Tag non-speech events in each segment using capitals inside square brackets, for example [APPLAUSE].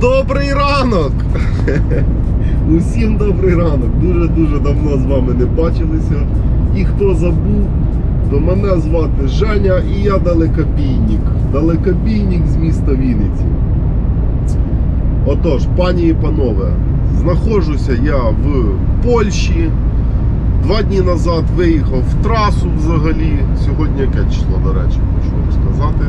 Добрий ранок! Усім добрий ранок. Дуже-дуже давно з вами не бачилися. І хто забув, то мене звати Женя і я далекобійник. Далекобійник з міста Вінниці. Отож, пані і панове, знаходжуся я в Польщі. Два дні назад виїхав в трасу взагалі. Сьогодні яке число, до речі, хочу вам сказати.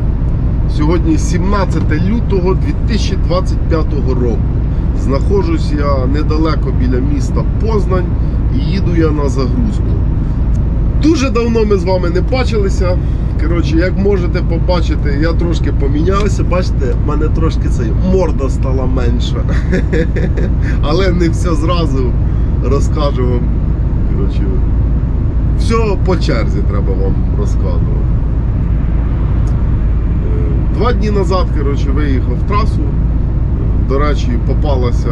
Сьогодні 17 лютого 2025 року. Знаходжусь я недалеко біля міста Познань і їду я на загрузку. Дуже давно ми з вами не бачилися. Коротше, як можете побачити, я трошки помінявся. Бачите, в мене трошки цей морда стала менша. [LAUGHS] Але не все зразу розкажу вам. Коротше, все по черзі треба вам розказувати. Два дні назад коротше, виїхав в трасу. До речі, попалася,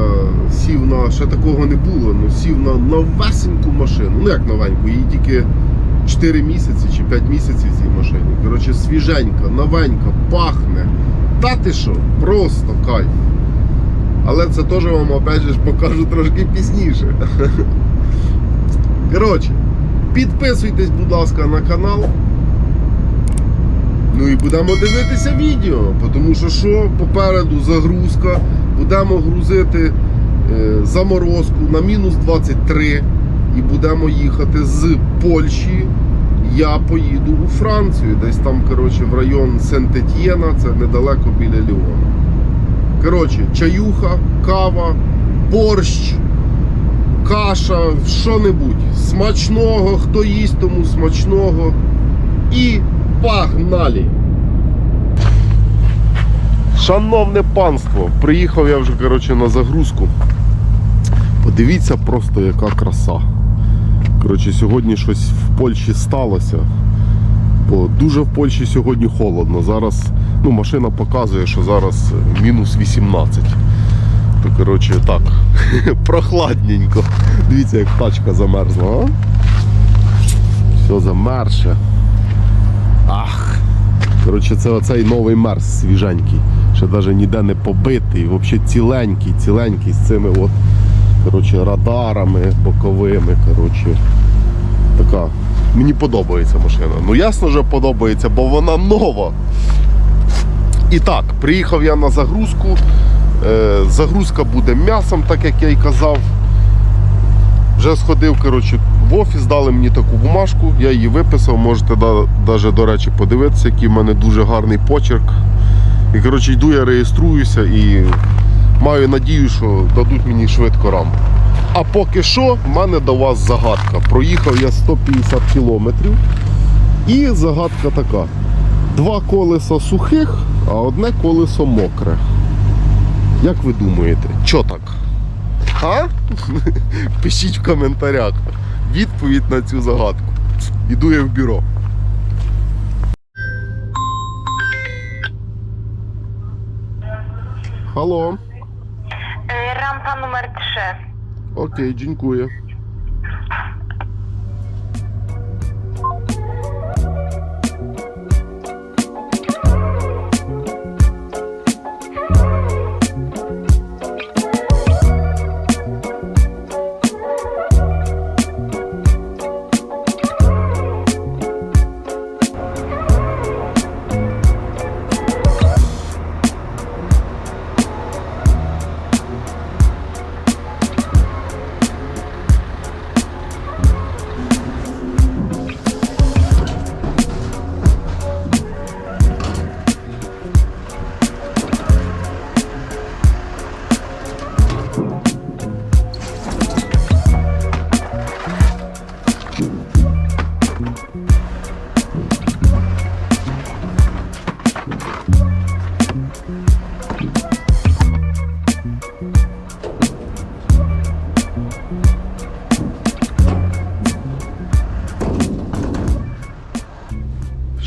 сів на, ще такого не було, ну сів на новесеньку машину. Ну як новеньку, їй тільки 4 місяці чи 5 місяців цій машині. Коротше, свіженька, новенька, пахне. Та ти що, просто кайф. Але це теж вам опять же покажу трошки пізніше. [LAUGHS] Коротше, підписуйтесь, будь ласка, на канал. Ну і будемо дивитися відео, тому що що попереду загрузка, будемо грузити е, заморозку на мінус 23 і будемо їхати з Польщі. Я поїду у Францію, десь там коротше, в район Сент-Етьєна, це недалеко біля Ліона. Коротше, чаюха, кава, борщ, каша, що-небудь. Смачного, хто їсть, тому смачного. І погнали! Шановне панство, приїхав я вже коротше, на загрузку. Подивіться просто, яка краса. Коротше, сьогодні щось в Польщі сталося. Бо дуже в Польщі сьогодні холодно. Зараз ну, машина показує, що зараз мінус 18. То коротше так, [LAUGHS] прохладненько. Дивіться, як тачка замерзла, а? Все замерше. Ах. Коротше, це оцей новий мерз свіженький. Ще навіть ніде не побитий, взагалі ціленький, ціленький з цими от, коротше, радарами боковими. Коротше, така. Мені подобається машина. Ну ясно, що подобається, бо вона нова. І так, приїхав я на загрузку. Е, загрузка буде м'ясом, так як я й казав. Вже сходив коротше, в офіс, дали мені таку бумажку, я її виписав, можете навіть, до речі, подивитися, який в мене дуже гарний почерк. І коротше, йду, я реєструюся і маю надію, що дадуть мені швидко рамку. А поки що, в мене до вас загадка. Проїхав я 150 кілометрів. І загадка така: два колеса сухих, а одне колесо мокре. Як ви думаєте, що так? А? [LAUGHS] Пишіть в коментарях відповідь на цю загадку. Іду я в бюро. Алло. Рампа номер numer 3. Окей, dziękuję.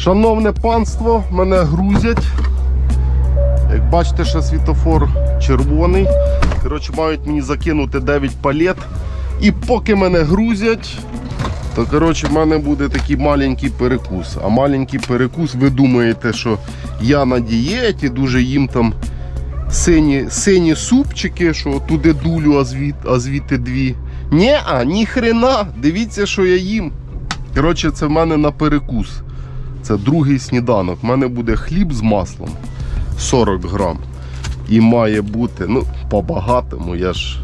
Шановне панство, мене грузять. Як бачите, ще світофор червоний. Коротше, мають мені закинути 9 палет. І поки мене грузять, то коротше, в мене буде такий маленький перекус. А маленький перекус, ви думаєте, що я на дієті дуже їм там сині, сині супчики, що туди дулю, а, звід, а звідти дві. Ні, а ні хрена. Дивіться, що я їм. Коротше, це в мене на перекус. Це другий сніданок. У мене буде хліб з маслом 40 грам. І має бути, ну, по-багатому, я ж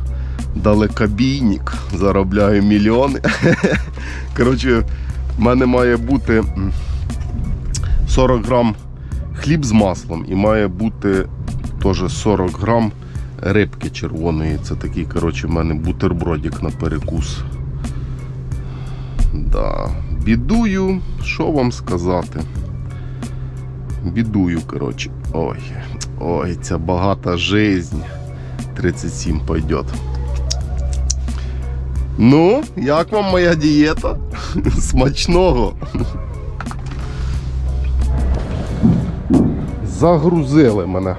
далекобійник, заробляю мільйони. [LAUGHS] Коротше, в мене має бути 40 грам хліб з маслом і має бути теж 40 грам рибки червоної. Це такий, коротше, в мене бутербродик на перекус. Да. Бідую, що вам сказати? Бідую, коротше. Ой, ой, ця багата жизнь. 37 пойдет. Ну, як вам моя дієта? [LAUGHS] Смачного. Загрузили мене.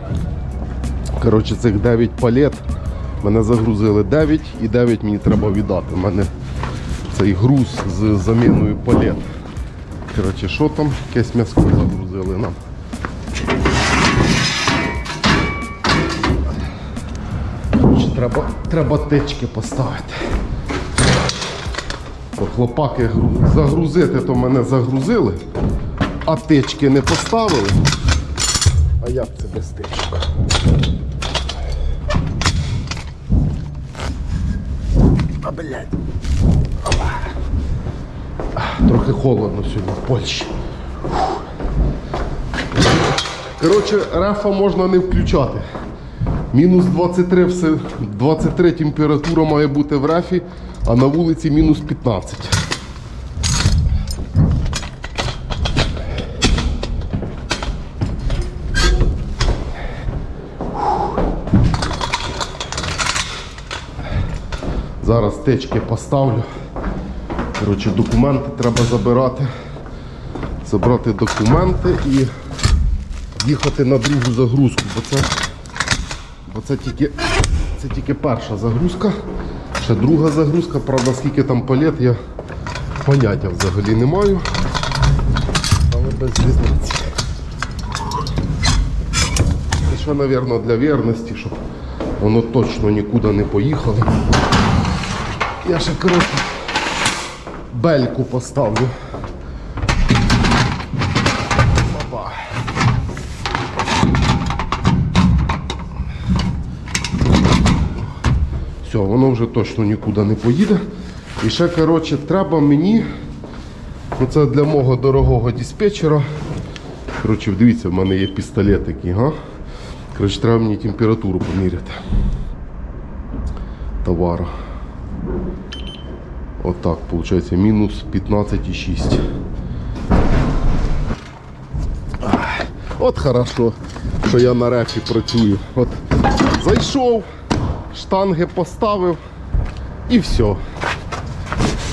Коротше, цих 9 палет. Мене загрузили 9 і 9 мені треба віддати. У мене цей груз з заміною палет. Коротше, що там? Якесь м'яско загрузили нам. Коротше, треба, треба течки поставити. Бо хлопаки загрузити, то мене загрузили, а течки не поставили. А як це без течок? А, блядь. Трохи холодно сьогодні в Польщі. Коротше, рефа можна не включати. Мінус 23, все, 23 температура має бути в рефі, а на вулиці мінус 15. Зараз течки поставлю. Коротше, документи треба забирати. Забрати документи і їхати на другу загрузку, бо це, бо це, тільки, це тільки перша загрузка. Ще друга загрузка, правда, скільки там палет, я поняття взагалі не маю. Але без різниці. І ще, мабуть, для вірності, щоб воно точно нікуди не поїхало. Я ще коротше бельку поставлю. Опа. Все, воно вже точно нікуди не поїде. І ще, коротше, треба мені. Це для мого дорогого диспетчера. Коротше, дивіться, в мене є пістолет такий, га? Коротше, треба мені температуру поміряти. Товару. Отак, виходить, мінус 15,6. От хорошо, що я на рефі працюю. От зайшов, штанги поставив і все.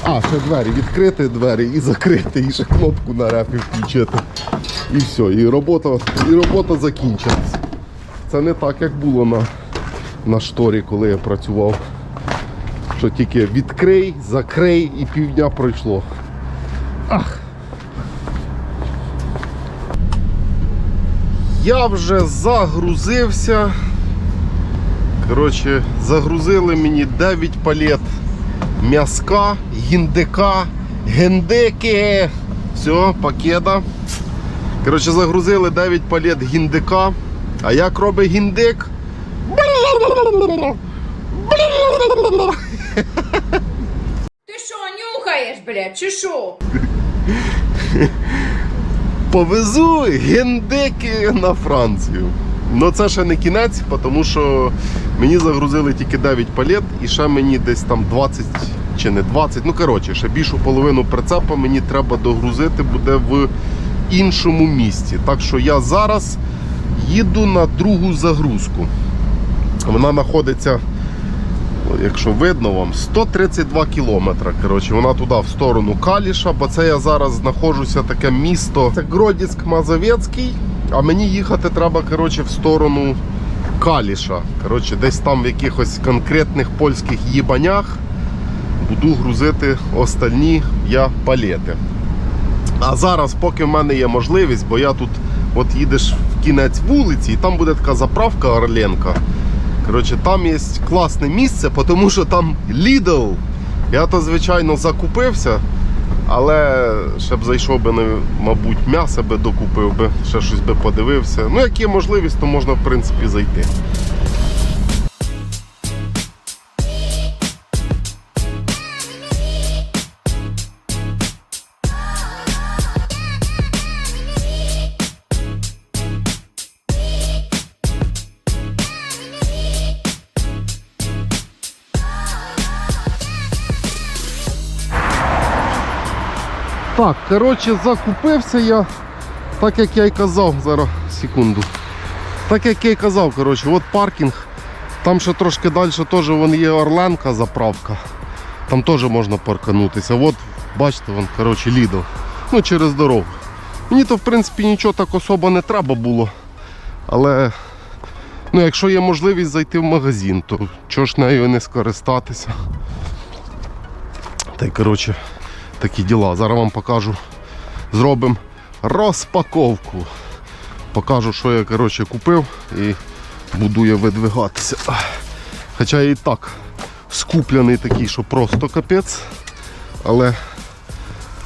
А, ще двері, відкрити двері і закрити, і ще кнопку на рефі включити. І все, і робота, і робота закінчилась. Це не так, як було на, на шторі, коли я працював що тільки відкрий, закрий і півдня пройшло. Ах. Я вже загрузився. Коротше, загрузили мені 9 палет м'язка, гіндика, гендики. Все, пакета. Коротше, загрузили 9 палет гіндика. А як робить гіндик? Ти що, нюхаєш, блядь, чи що? Повезу гендики на Францію. Ну це ще не кінець, тому що мені загрузили тільки 9 палет і ще мені десь там 20 чи не 20. Ну коротше, ще більшу половину прицепа мені треба догрузити буде в іншому місці. Так що я зараз їду на другу загрузку. Вона знаходиться, якщо видно вам, 132 кілометри. Коротше, вона туди в сторону Каліша, бо це я зараз знаходжуся таке місто. Це Гродіськ Мазовецький, а мені їхати треба коротше, в сторону Каліша. Коротше, десь там в якихось конкретних польських їбанях буду грузити остальні я палети. А зараз, поки в мене є можливість, бо я тут от їдеш кінець вулиці, і там буде така заправка Орленка. Коротше, там є класне місце, тому що там Lidl. Я то, звичайно, закупився, але ще б зайшов би, мабуть, м'ясо би докупив би, ще щось би подивився. Ну, як є можливість, то можна, в принципі, зайти. Так, коротше, закупився я, так як я й казав, зараз секунду. Так як я й казав, коротше, от паркінг. Там ще трошки далі теж вон є Орленка заправка. Там теж можна парканутися. От, бачите, вон, коротше, Lidl. Ну, через дорогу. Мені то в принципі нічого так особо не треба було. Але ну, якщо є можливість зайти в магазин, то чого ж нею не скористатися. Та й коротше, такі діла. Зараз вам покажу. Зробимо розпаковку. Покажу, що я коротше, купив і буду я видвигатися. Хоча я і так скуплений такий, що просто капець. Але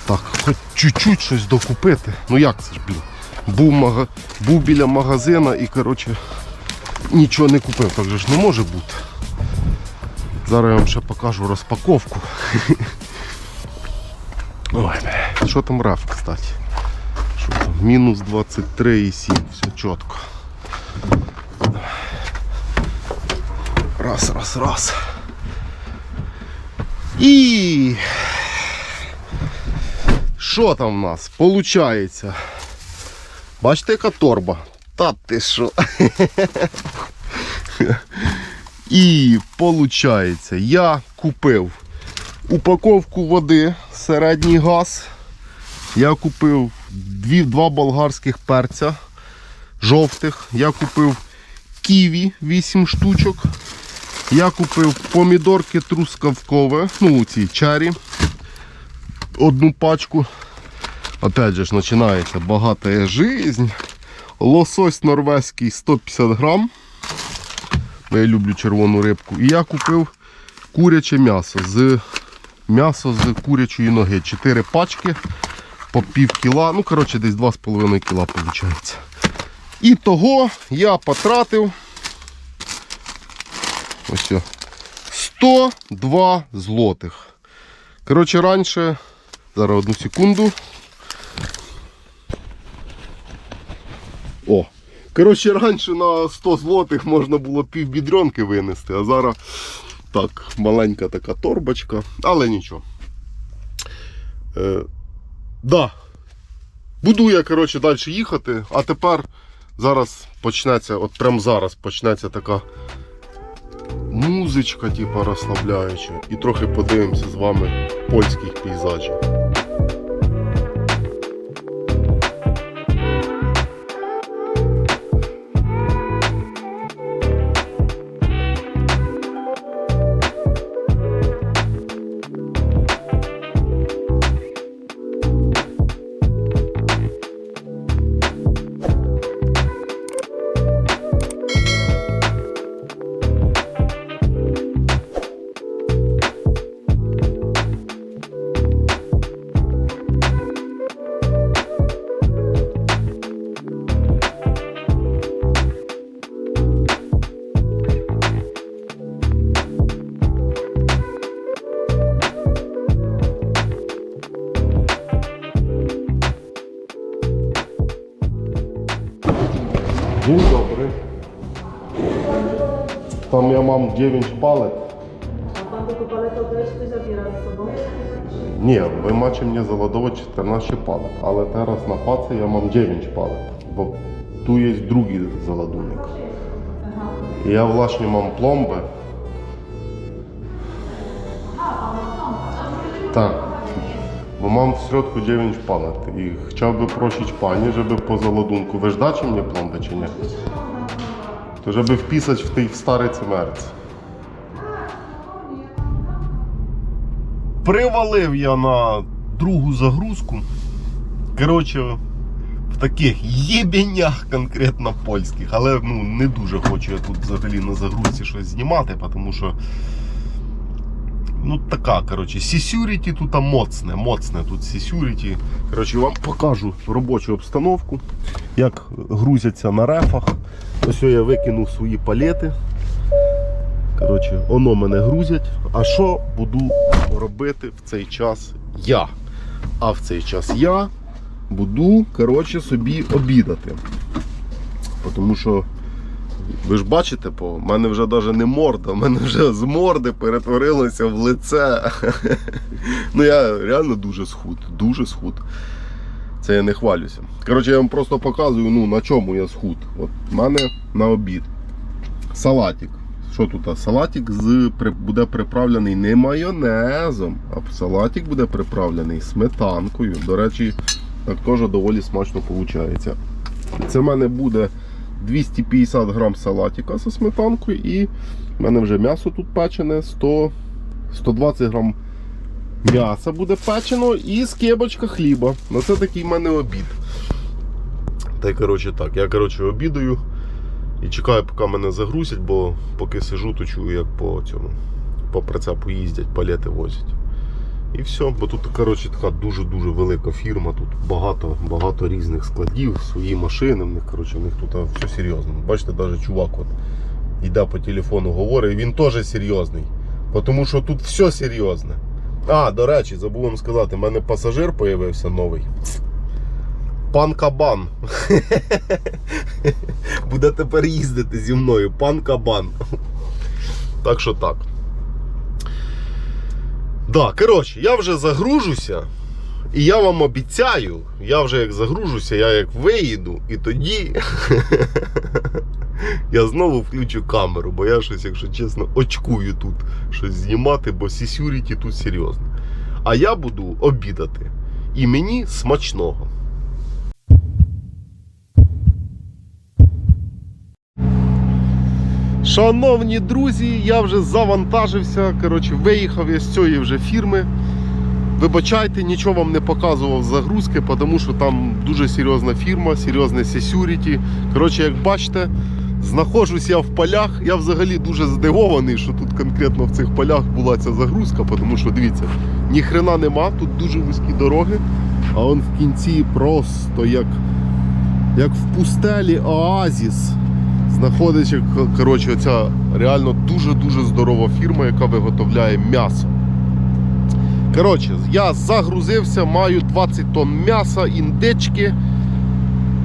так, хоч чуть-чуть щось докупити. Ну як це ж, блін? Був, мага... Був біля магазина і коротше, нічого не купив. Так же ж не може бути. Зараз я вам ще покажу розпаковку. [LAUGHS] Ой, бля. Що там раф, кстати? Що там? Мінус 23,7. Все чітко. Раз, раз, раз. І що там в нас? Получається. Бачите, яка торба? Та ти що? І получається, я купив упаковку води, середній газ. Я купив дві, два болгарських перця жовтих. Я купив ківі 8 штучок. Я купив помідорки трускавкове, ну ці чері. Одну пачку. Опять же ж починається багата жизнь. Лосось норвезький 150 грам. Бо Я люблю червону рибку. І я купив куряче м'ясо з м'ясо з курячої ноги. 4 пачки по пів кіла. Ну, коротше, десь 2,5 кіла виходить. І того я потратив ось 102 злотих. Коротше, раніше, зараз одну секунду. О, коротше, раніше на 100 злотих можна було пів бідронки винести, а зараз так, маленька така торбочка, але нічого. Е, да. Буду я, коротше, далі їхати, а тепер зараз почнеться, от прямо зараз почнеться така музичка, типу, розслабляюча. І трохи подивимося з вами польських пейзажів. 9 palet. A pan tylko paletę oddaje, sobą? Nie, wy macie mnie załadować 14 palet, ale teraz na pacy ja mam 9 palet, bo tu jest drugi załadunek. Ja właśnie mam plombę. Tak, bo mam w środku 9 palet i chciałbym prosić Pani, żeby po załadunku, wy mnie plombę czy nie? To żeby wpisać w tej starej cymerce. Привалив я на другу загрузку. Коротше, в таких єбенях конкретно польських. Але ну, не дуже хочу я тут взагалі на загрузці щось знімати, тому що. Ну така, коротше, сісюріті тут моцне, моцне тут сісюріті. Коротше, вам покажу робочу обстановку, як грузяться на рефах. Ось я викинув свої палети. Коротше, воно мене грузять. А що буду робити в цей час я? А в цей час я буду коротше, собі обідати. Тому що ви ж бачите, по мене вже навіть не морда, в мене вже з морди перетворилося в лице. [LAUGHS] ну я реально дуже схуд, дуже схуд. Це я не хвалюся. Коротше, я вам просто показую, ну, на чому я схуд. От в мене на обід. Салатик. Що тут? Салатик з, буде приправлений не майонезом, а салатик буде приправлений сметанкою. До речі, так теж доволі смачно виходить. Це в мене буде 250 грам салатика зі сметанкою і в мене вже м'ясо тут печене 100, 120 грам м'яса буде печено і скибочка хліба. Ну це такий в мене обід. Та й коротше так, я коротше обідаю і чекаю, поки мене загрузять, бо поки сижу, то чую, як по цьому по прицепу їздять, палети возять. І все, бо тут коротше, така дуже-дуже велика фірма, тут багато багато різних складів, свої машини, в них коротше, в них тут все серйозно. Бачите, навіть чувак от, йде по телефону, говорить, і він теж серйозний. Тому що тут все серйозне. А, до речі, забув вам сказати, в мене пасажир з'явився новий. Пан Кабан. [LAUGHS] Буде тепер їздити зі мною. Пан Кабан. Так що так. Да, коротше, я вже загружуся. І я вам обіцяю, я вже як загружуся, я як виїду, і тоді [LAUGHS] я знову включу камеру, бо я щось, якщо чесно, очкую тут щось знімати, бо сісюріті тут серйозно. А я буду обідати. І мені смачного. Шановні друзі, я вже завантажився. Коротше, виїхав я з цієї вже фірми. Вибачайте, нічого вам не показував загрузки, тому що там дуже серйозна фірма, серйозне security. Коротше, як бачите, знаходжусь я в полях. Я взагалі дуже здивований, що тут конкретно в цих полях була ця загрузка, тому що дивіться, ні хрена нема, тут дуже вузькі дороги, а он в кінці просто як, як в пустелі оазіс знаходиться коротше, оця реально дуже-дуже здорова фірма, яка виготовляє м'ясо. Коротше, я загрузився, маю 20 тонн м'яса, індички.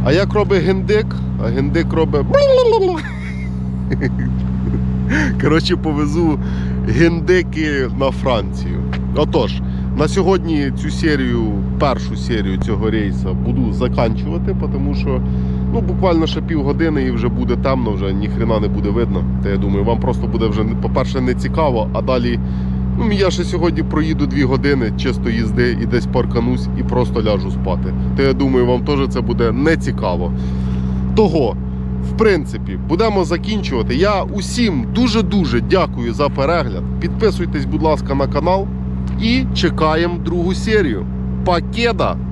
А як робить гендик? А гендик робить. Коротше, повезу гендики на Францію. Отож, на сьогодні цю серію, першу серію цього рейсу буду заканчувати, тому що ну, буквально ще півгодини і вже буде темно, вже ніхрена не буде видно. Та я думаю, вам просто буде вже, по-перше, не цікаво, а далі. Ну, я ще сьогодні проїду дві години чисто їзди і десь парканусь і просто ляжу спати. То я думаю, вам теж це буде не цікаво. Того, в принципі, будемо закінчувати. Я усім дуже-дуже дякую за перегляд. Підписуйтесь, будь ласка, на канал і чекаємо другу серію. Пакеда!